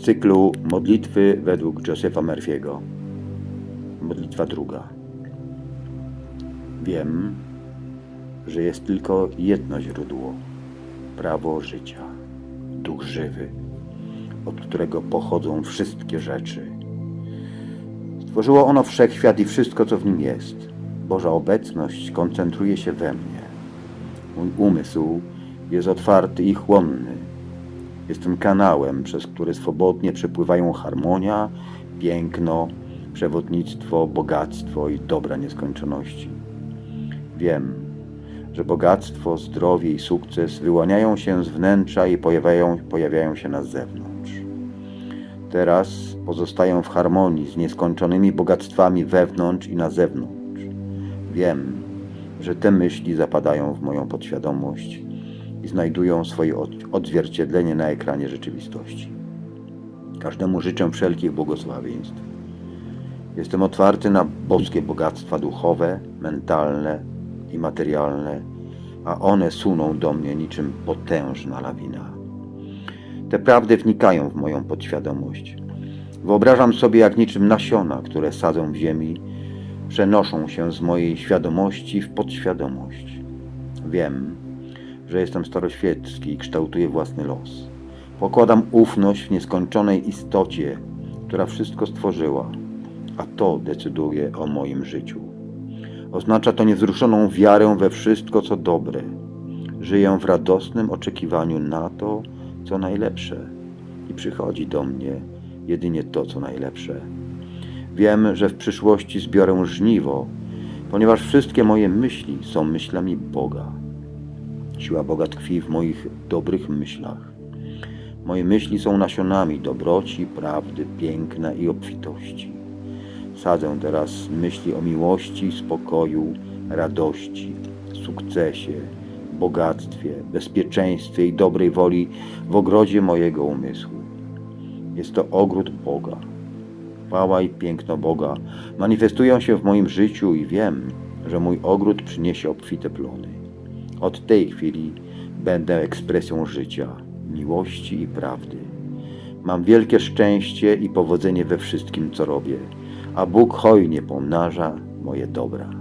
z cyklu Modlitwy według Josepha Murphy'ego. Modlitwa druga. Wiem, że jest tylko jedno źródło prawo życia, duch żywy, od którego pochodzą wszystkie rzeczy. Stworzyło ono wszechświat i wszystko, co w nim jest. Boża obecność koncentruje się we mnie. Mój umysł jest otwarty i chłonny. Jestem kanałem, przez który swobodnie przepływają harmonia, piękno, przewodnictwo, bogactwo i dobra nieskończoności. Wiem, że bogactwo, zdrowie i sukces wyłaniają się z wnętrza i pojawiają, pojawiają się na zewnątrz. Teraz pozostają w harmonii z nieskończonymi bogactwami wewnątrz i na zewnątrz. Wiem, że te myśli zapadają w moją podświadomość i znajdują swoje od- odzwierciedlenie na ekranie rzeczywistości. Każdemu życzę wszelkich błogosławieństw. Jestem otwarty na boskie bogactwa duchowe, mentalne i materialne, a one suną do mnie niczym potężna lawina. Te prawdy wnikają w moją podświadomość. Wyobrażam sobie, jak niczym nasiona, które sadzą w ziemi, przenoszą się z mojej świadomości w podświadomość. Wiem, że jestem staroświecki i kształtuję własny los. Pokładam ufność w nieskończonej istocie, która wszystko stworzyła, a to decyduje o moim życiu. Oznacza to niewzruszoną wiarę we wszystko, co dobre. Żyję w radosnym oczekiwaniu na to, co najlepsze i przychodzi do mnie jedynie to, co najlepsze. Wiem, że w przyszłości zbiorę żniwo, ponieważ wszystkie moje myśli są myślami Boga. Siła Boga tkwi w moich dobrych myślach. Moje myśli są nasionami dobroci, prawdy, piękna i obfitości. Sadzę teraz myśli o miłości, spokoju, radości, sukcesie, bogactwie, bezpieczeństwie i dobrej woli w ogrodzie mojego umysłu. Jest to ogród Boga. Chwała i piękno Boga manifestują się w moim życiu i wiem, że mój ogród przyniesie obfite plony. Od tej chwili będę ekspresją życia, miłości i prawdy. Mam wielkie szczęście i powodzenie we wszystkim, co robię, a Bóg hojnie pomnaża moje dobra.